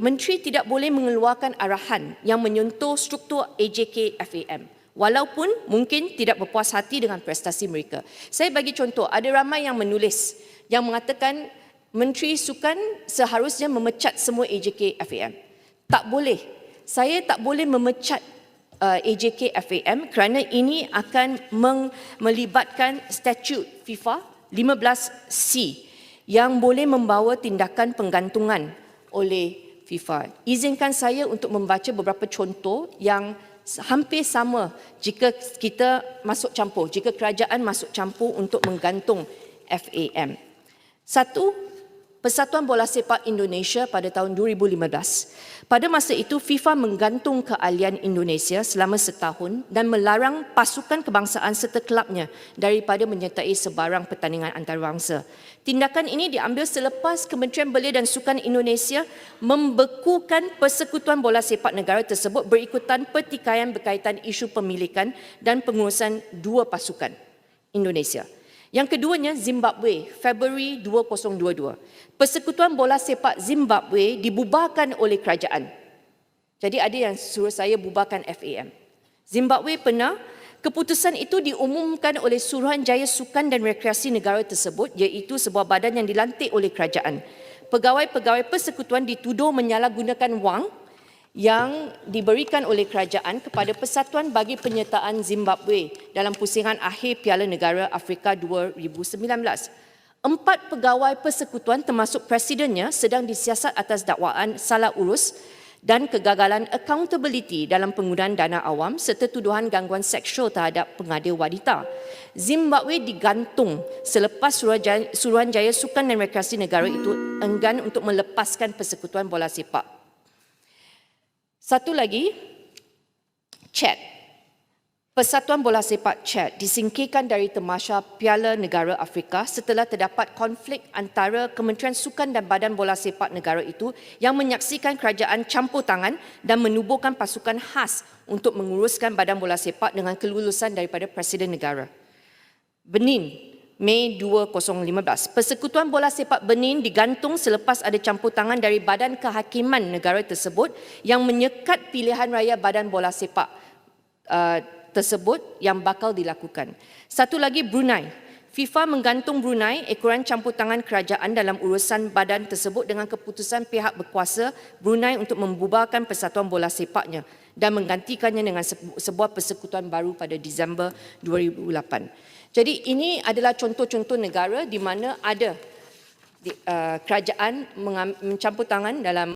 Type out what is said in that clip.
menteri tidak boleh mengeluarkan arahan yang menyentuh struktur AJK FAM walaupun mungkin tidak berpuas hati dengan prestasi mereka. Saya bagi contoh, ada ramai yang menulis yang mengatakan Menteri Sukan seharusnya memecat semua AJK FAM. Tak boleh. Saya tak boleh memecat uh, AJK FAM kerana ini akan melibatkan statut FIFA 15C yang boleh membawa tindakan penggantungan oleh FIFA. Izinkan saya untuk membaca beberapa contoh yang hampir sama jika kita masuk campur, jika kerajaan masuk campur untuk menggantung FAM. Satu, Persatuan Bola Sepak Indonesia pada tahun 2015. Pada masa itu, FIFA menggantung keahlian Indonesia selama setahun dan melarang pasukan kebangsaan serta kelabnya daripada menyertai sebarang pertandingan antarabangsa. Tindakan ini diambil selepas Kementerian Belia dan Sukan Indonesia membekukan Persekutuan Bola Sepak Negara tersebut berikutan pertikaian berkaitan isu pemilikan dan pengurusan dua pasukan Indonesia. Yang keduanya Zimbabwe, Februari 2022. Persekutuan Bola Sepak Zimbabwe dibubarkan oleh kerajaan. Jadi ada yang suruh saya bubarkan FAM. Zimbabwe pernah keputusan itu diumumkan oleh Suruhanjaya Sukan dan Rekreasi Negara tersebut iaitu sebuah badan yang dilantik oleh kerajaan. Pegawai-pegawai persekutuan dituduh menyalahgunakan wang yang diberikan oleh kerajaan kepada Persatuan bagi Penyertaan Zimbabwe dalam pusingan akhir Piala Negara Afrika 2019. Empat pegawai persekutuan termasuk presidennya sedang disiasat atas dakwaan salah urus dan kegagalan accountability dalam penggunaan dana awam serta tuduhan gangguan seksual terhadap pengadil wanita. Zimbabwe digantung selepas Suruhanjaya Sukan dan Rekreasi Negara itu enggan untuk melepaskan persekutuan bola sepak satu lagi, chat. Persatuan Bola Sepak Chat disingkirkan dari temasha Piala Negara Afrika setelah terdapat konflik antara Kementerian Sukan dan Badan Bola Sepak Negara itu yang menyaksikan kerajaan campur tangan dan menubuhkan pasukan khas untuk menguruskan Badan Bola Sepak dengan kelulusan daripada Presiden Negara. Benin Mei 2015. Persekutuan Bola Sepak Benin digantung selepas ada campur tangan dari Badan Kehakiman negara tersebut yang menyekat pilihan raya Badan Bola Sepak uh, tersebut yang bakal dilakukan. Satu lagi Brunei. FIFA menggantung Brunei ekoran campur tangan kerajaan dalam urusan badan tersebut dengan keputusan pihak berkuasa Brunei untuk membubarkan persatuan bola sepaknya dan menggantikannya dengan sebuah persekutuan baru pada Disember 2008. Jadi ini adalah contoh-contoh negara di mana ada uh, kerajaan mencampur tangan dalam